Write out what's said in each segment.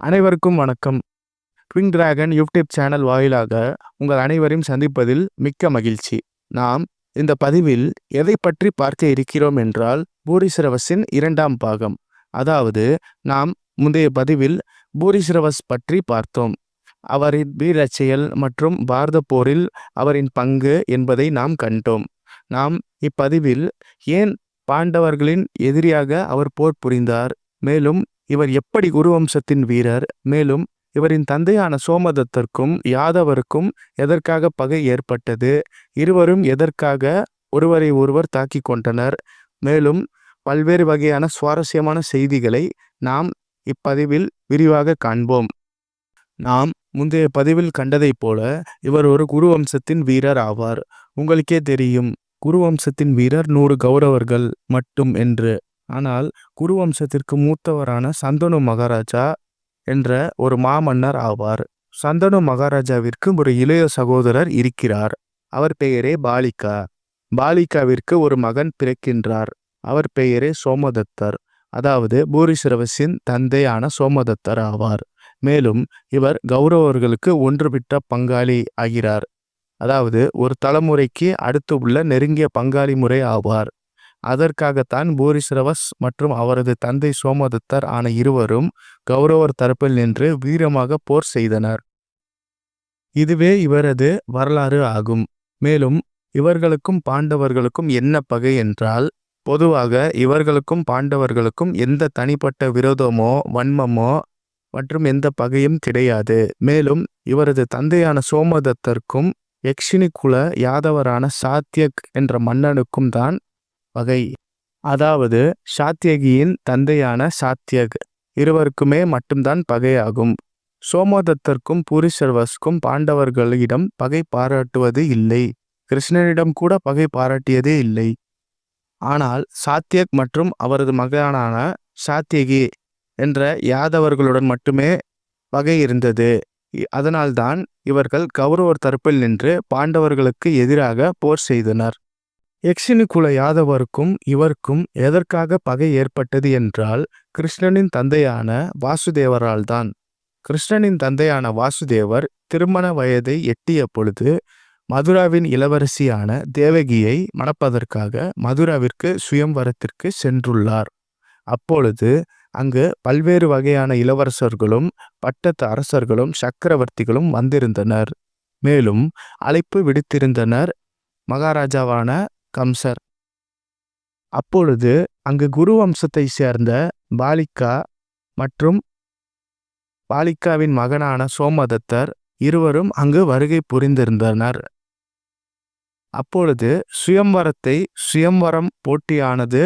அனைவருக்கும் வணக்கம். ட்விங் dragon YouTube channel வாயிலாக உங்கள் அனைவரையும் சந்திப்பதில் மிக்க மகிழ்ச்சி. நாம் இந்த பதிவில் எதை பற்றி பார்க்க இருக்கிறோம் என்றால் பூரிசிரவஸின் இரண்டாம் பாகம். அதாவது நாம் முந்தைய பதிவில் பூரிசிரவஸ் பற்றி பார்த்தோம். அவரின் வீரச்செயல் மற்றும் பாரத போரில் அவரின் பங்கு என்பதை நாம் கண்டோம். நாம் இப்பதிவில் ஏன் பாண்டவர்களின் எதிரியாக அவர் போர் புரிந்தார்? மேலும் இவர் எப்படி குருவம்சத்தின் வீரர்? மேலும் இவரின் தந்தையான சோமதத்திற்கும் யாதவருக்கும் எதற்காக பகை ஏற்பட்டது? இருவரும் எதற்காக ஒருவரை ஒருவர் தாக்கிக் கொண்டனர்? மேலும் பல்வேறு வகையான சுவாரஸ்யமான செய்திகளை நாம் இப்பதிவில் விரிவாக காண்போம். நாம் முந்தைய பதிவில் கண்டதைப் போல இவர் ஒரு குருவம்சத்தின் வீரர் ஆவார். உங்களுக்கே தெரியும் குருவம்சத்தின் வீரர் நூறு கௌரவர்கள் மட்டும் என்று. ஆனால் குருவம்சத்திற்கு மூத்தவரான சந்தனு மகாராஜா என்ற ஒரு மாமன்னர் ஆவார். சந்தனு மகாராஜாவிற்கு ஒரு இளைய சகோதரர் இருக்கிறார். அவர் பெயரே பாலிகா. பாலிகாவிற்கு ஒரு மகன் பிறக்கின்றார். அவர் பெயரே சோமதத்தர். அதாவது பூரிசிரவசின் தந்தையான சோமதத்தர் ஆவார். மேலும் இவர் கௌரவர்களுக்கு ஒன்றுவிட்ட பங்காளி ஆகிறார். அதாவது ஒரு தலைமுறைக்கு அடுத்து உள்ள நெருங்கிய பங்காளி முறை ஆவார். அதற்காகத்தான் பூரிசிரவஸ் மற்றும் அவரது தந்தை சோமதத்தர் ஆன இருவரும் கௌரவர் தரப்பில் நின்று வீரமாக போர் செய்தனர். இதுவே இவரது வரலாறு ஆகும். மேலும் இவர்களுக்கும் பாண்டவர்களுக்கும் என்ன பகை என்றால் பொதுவாக இவர்களுக்கும் பாண்டவர்களுக்கும் எந்த தனிப்பட்ட விரோதமோ வன்மமோ மற்றும் எந்த பகையும் கிடையாது. மேலும் இவரது தந்தையான சோமதத்தர்க்கும் யக்ஷினி குல யாதவரான சாத்தியக் என்ற மன்னனுக்கும் தான் பகை அதாவது சாத்தியகியின் தந்தையான சாத்தியக் இருவருக்குமே மட்டும்தான் பகையாகும். சோமதத்தர்க்கும் பூரிசர்வஸ்க்கும் பாண்டவர்களிடம் பகை பாராட்டுவது இல்லை. கிருஷ்ணனிடம் கூட பகை பாராட்டியதே இல்லை. ஆனால் சாத்தியக் மற்றும் அவரது மகனான சாத்தியகி என்ற யாதவர்களுடன் மட்டுமே பகை இருந்தது. அதனால்தான் இவர்கள் கௌரவர் தரப்பில் நின்று பாண்டவர்களுக்கு எதிராக போர் செய்தனர். யக்ஷினி குல யாதவருக்கும் இவருக்கும் எதற்காக பகை ஏற்பட்டது என்றால் கிருஷ்ணனின் தந்தையான வாசுதேவரால் தான் கிருஷ்ணனின் தந்தையான வாசுதேவர் திருமண வயதை எட்டிய பொழுது மதுராவின் இளவரசியான தேவகியை மணப்பதற்காக மதுராவிற்கு சுயம்வரத்திற்கு சென்றுள்ளார். அப்பொழுது அங்கு பல்வேறு வகையான இளவரசர்களும் பட்டத்து அரசர்களும் சக்கரவர்த்திகளும் வந்திருந்தனர். மேலும் அழைப்பு விடுத்திருந்தனர். மகாராஜாவான கம்சர் அப்பொழுது அங்கு குரு வம்சத்தை சேர்ந்த பாலிகா மற்றும் பாலிகாவின் மகனான சோமதத்தர் இருவரும் அங்கு வருகை புரிந்திருந்தனர். அப்பொழுது சுயம்வரத்தை சுயம்வரம் போட்டியானது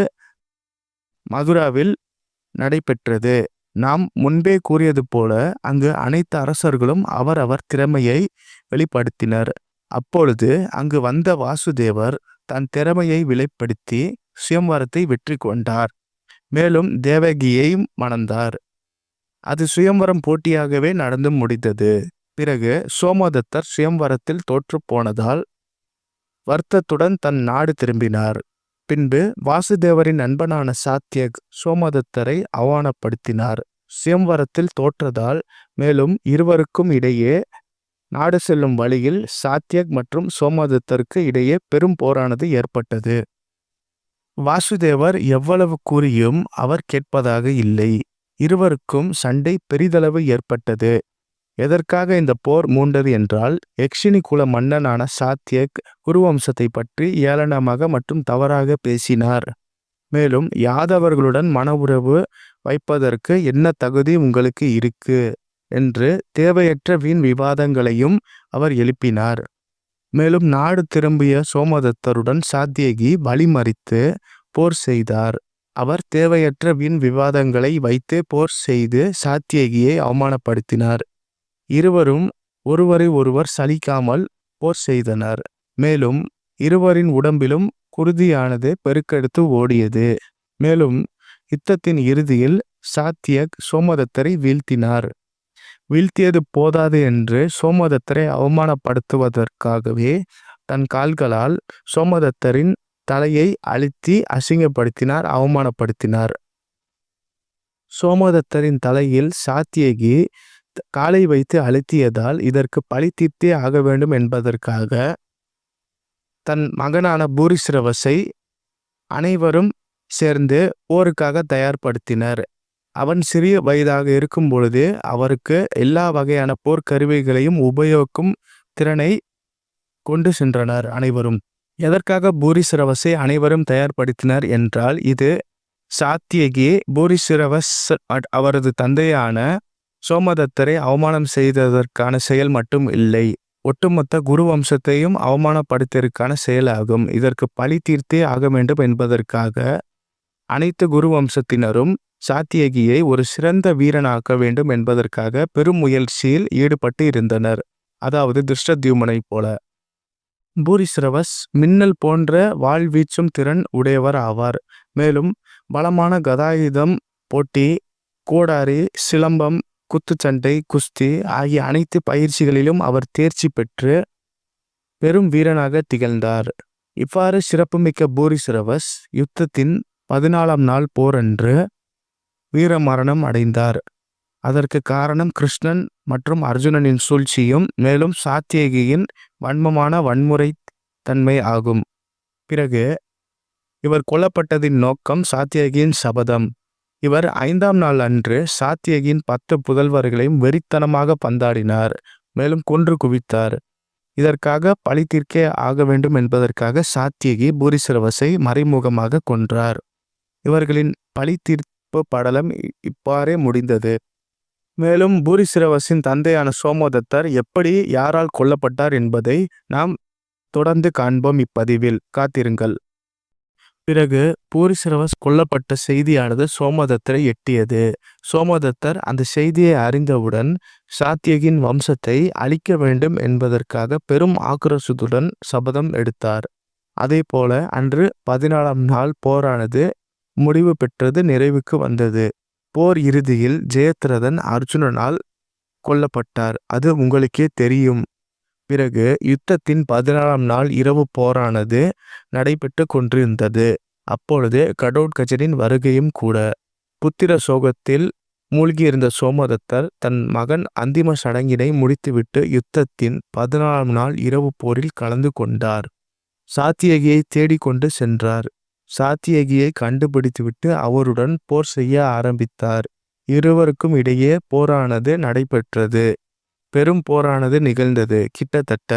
மதுராவில் நடைபெற்றது. நாம் முன்பே கூறியது போல அங்கு அனைத்து அரசர்களும் அவரவர் திறமையை வெளிப்படுத்தினர். அப்பொழுது அங்கு வந்த வாசுதேவர் தன் திறமையை விலைப்படுத்தி சுயம்வரத்தை வெற்றி கொண்டார். மேலும் தேவகியையும் மணந்தார். அது சுயம்வரம் போட்டியாகவே நடந்து முடிந்தது. பிறகு சோமதத்தர் சுயம்வரத்தில் தோற்று போனதால் வருத்தத்துடன் தன் நாடு திரும்பினார். பின்பு வாசுதேவரின் நண்பனான சாத்தியக் சோமதத்தரை அவமானப்படுத்தினார் சுயம்வரத்தில் தோற்றதால் மேலும் இருவருக்கும் இடையே நாடு செல்லும் வழியில் சாத்தியக் மற்றும் சோமதத்தருக்கு இடையே பெரும் போரானது ஏற்பட்டது. வாசுதேவர் எவ்வளவு கூறியும் அவர் கேட்பதாக இல்லை. இருவருக்கும் சண்டை பெரிதளவு ஏற்பட்டது. எதற்காக இந்த போர் மூண்டது என்றால் யக்ஷினி குல மன்னனான சாத்தியக் குருவம்சத்தை பற்றி ஏளனமாக மற்றும் தவறாக பேசினார். மேலும் யாதவர்களுடன் மன உறவு வைப்பதற்கு என்ன தகுதி உங்களுக்கு இருக்கு? என்று தேவையற்ற வீண் விவாதங்களையும் அவர் எழுப்பினார். மேலும் நாடு திரும்பிய சோமதத்தருடன் சாத்தியகி வழிமறித்து போர் செய்தார். அவர் தேவையற்ற வீண் விவாதங்களை வைத்து போர் செய்து சாத்தியகியை அவமானப்படுத்தினார். இருவரும் ஒருவரை ஒருவர் சலிக்காமல் போர் செய்தனர். மேலும் இருவரின் உடம்பிலும் குருதியானது பெருக்கெடுத்து ஓடியது. மேலும் யுத்தத்தின் இறுதியில் சாத்தியக் சோமதத்தரை வீழ்த்தினார். வீழ்த்தியது போதாது என்று சோமதத்தரை அவமானப்படுத்துவதற்காகவே தன் கால்களால் சோமதத்தரின் தலையை அழுத்தி அசிங்கப்படுத்தினார் அவமானப்படுத்தினார். சோமதத்தரின் தலையில் சாத்தியகி த- காலை வைத்து அழுத்தியதால் இதற்கு பழி தீர்த்தே ஆக வேண்டும் என்பதற்காக தன் மகனான பூரிசிரவசை அனைவரும் சேர்ந்து போருக்காக தயார்படுத்தினர். அவன் சிறிய வயதாக இருக்கும் பொழுது அவருக்கு எல்லா வகையான போர்க்கருவிகளையும் உபயோகிக்கும் திறனை கொண்டு சென்றனர் அனைவரும். எதற்காக பூரிசிரவஸை அனைவரும் தயார்படுத்தினர் என்றால் இது சாத்தியகி பூரிசிரவஸ் அவரது தந்தையான சோமதத்தரை அவமானம் செய்ததற்கான செயல் மட்டும் இல்லை. ஒட்டுமொத்த குரு வம்சத்தையும் அவமானப்படுத்தியதற்கான செயலாகும். இதற்கு பழி தீர்த்தே ஆக வேண்டும் என்பதற்காக அனைத்து குரு வம்சத்தினரும் சாத்தியகியை ஒரு சிறந்த வீரனாக்க வேண்டும் என்பதற்காக பெரும் முயற்சியில் ஈடுபட்டு இருந்தனர். அதாவது திருஷ்டத்யுமனை போல. பூரிசிரவஸ் மின்னல் போன்ற வாழ்வீச்சும் திறன் உடையவர் ஆவார். மேலும் பலமான கதாயுதம் போட்டி கோடாரி சிலம்பம் குத்துச்சண்டை குஸ்தி ஆகிய அனைத்து பயிற்சிகளிலும் அவர் தேர்ச்சி பெற்று பெரும் வீரனாக திகழ்ந்தார். இவ்வாறு சிறப்புமிக்க பூரிசிரவஸ் யுத்தத்தின் பதினாலாம் நாள் போரன்று வீரமரணம் அடைந்தார். அதற்கு காரணம் கிருஷ்ணன் மற்றும் அர்ஜுனனின் சூழ்ச்சியும் மேலும் சாத்தியகியின் வன்மமான வன்முறை தன்மை ஆகும். பிறகு இவர் கொல்லப்பட்டதின் நோக்கம் சாத்தியகியின் சபதம். இவர் ஐந்தாம் நாள் அன்று சாத்தியகியின் பத்து புதல்வர்களையும் வெறித்தனமாக பந்தாடினார் மேலும் கொன்று குவித்தார். இதற்காக பழி தீர்க்கே ஆக வேண்டும் என்பதற்காக சாத்தியகி பூரிசிரவசை மறைமுகமாக கொன்றார். இவர்களின் பழி தீர்ப்பு படலம் இப்பாறே இவ்வாறே முடிந்தது. மேலும் பூரிசிரவசின் தந்தையான சோமதத்தர் எப்படி யாரால் கொல்லப்பட்டார் என்பதை நாம் தொடர்ந்து காண்போம் இப்பதிவில். காத்திருங்கள். பிறகு பூரிசிரவஸ் கொல்லப்பட்ட செய்தியானது சோமதத்தரை எட்டியது. சோமதத்தர் அந்த செய்தியை அறிந்தவுடன் சாத்தியகின் வம்சத்தை அழிக்க வேண்டும் என்பதற்காக பெரும் ஆக்ரோஷத்துடன் சபதம் எடுத்தார். அதே போல அன்று பதினாலாம் நாள் போரானது முடிவு பெற்றது நிறைவுக்கு வந்தது. போர் இறுதியில் ஜெயத்ரதன் அர்ஜுனனால் கொல்லப்பட்டார். அது உங்களுக்கே தெரியும். பிறகு யுத்தத்தின் பதினாறாம் நாள் இரவு போரானது நடைபெற்று கொண்டிருந்தது. அப்பொழுது கடோட்கஜரின் வருகையும் கூட. புத்திர சோகத்தில் மூழ்கியிருந்த சோமதத்தர் தன் மகன் அந்திம சடங்கினை முடித்துவிட்டு யுத்தத்தின் பதினாறாம் நாள் இரவு போரில் கலந்து கொண்டார். சாத்தியகியை தேடிக்கொண்டு சென்றார். சாத்தியகியை கண்டுபிடித்துவிட்டு அவருடன் போர் செய்ய ஆரம்பித்தார். இருவருக்கும் இடையே போரானது நடைபெற்றது. பெரும் போரானது நிகழ்ந்தது. கிட்டத்தட்ட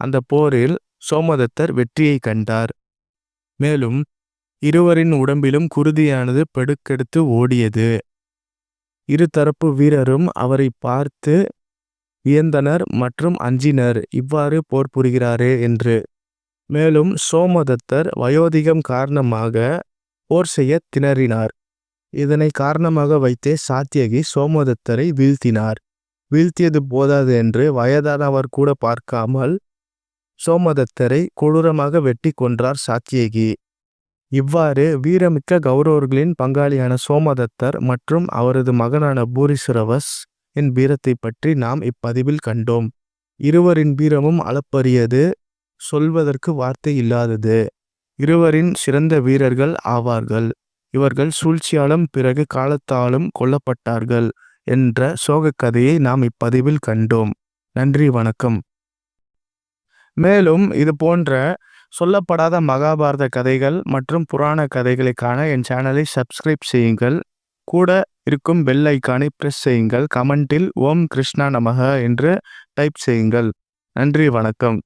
அந்த போரில் சோமதத்தர் வெற்றியை கண்டார். மேலும் இருவரின் உடம்பிலும் குருதியானது பெடுக்கெடுத்து ஓடியது. இருதரப்பு வீரரும் அவரை பார்த்து வியந்தனர் மற்றும் அஞ்சினர். இவ்வாறு போர் புரிகிறாரே என்று மேலும் சோமதத்தர் வயோதிகம் காரணமாக போர் செய்ய திணறினார். இதனை காரணமாக வைத்தே சாத்தியகி சோமதத்தரை வீழ்த்தினார். வீழ்த்தியது போதாது என்று வயதானவர் கூட பார்க்காமல் சோமதத்தரை கொடூரமாக வெட்டி கொன்றார் சாத்தியகி. இவ்வாறு வீரமிக்க கௌரவர்களின் பங்காளியான சோமதத்தர் மற்றும் அவரது மகனான பூரிசுரவஸ் என் வீரத்தை பற்றி நாம் இப்பதிவில் கண்டோம். இருவரின் வீரமும் அளப்பரியது. சொல்வதற்கு வார்த்தை இல்லாதது. இருவரின் சிறந்த வீரர்கள் ஆவார்கள். இவர்கள் சூழ்ச்சியாலும் பிறகு காலத்தாலும் கொல்லப்பட்டார்கள் என்ற சோகக் கதையை நாம் இப்பதிவில் கண்டோம். நன்றி வணக்கம். மேலும் இது போன்ற சொல்லப்படாத மகாபாரத கதைகள் மற்றும் புராண கதைகளை காண என் சேனலை சப்ஸ்கிரைப் செய்யுங்கள். கூட இருக்கும் பெல் ஐக்கானை பிரஸ் செய்யுங்கள். கமெண்டில் ஓம் கிருஷ்ணா நமக என்று டைப் செய்யுங்கள். நன்றி வணக்கம்.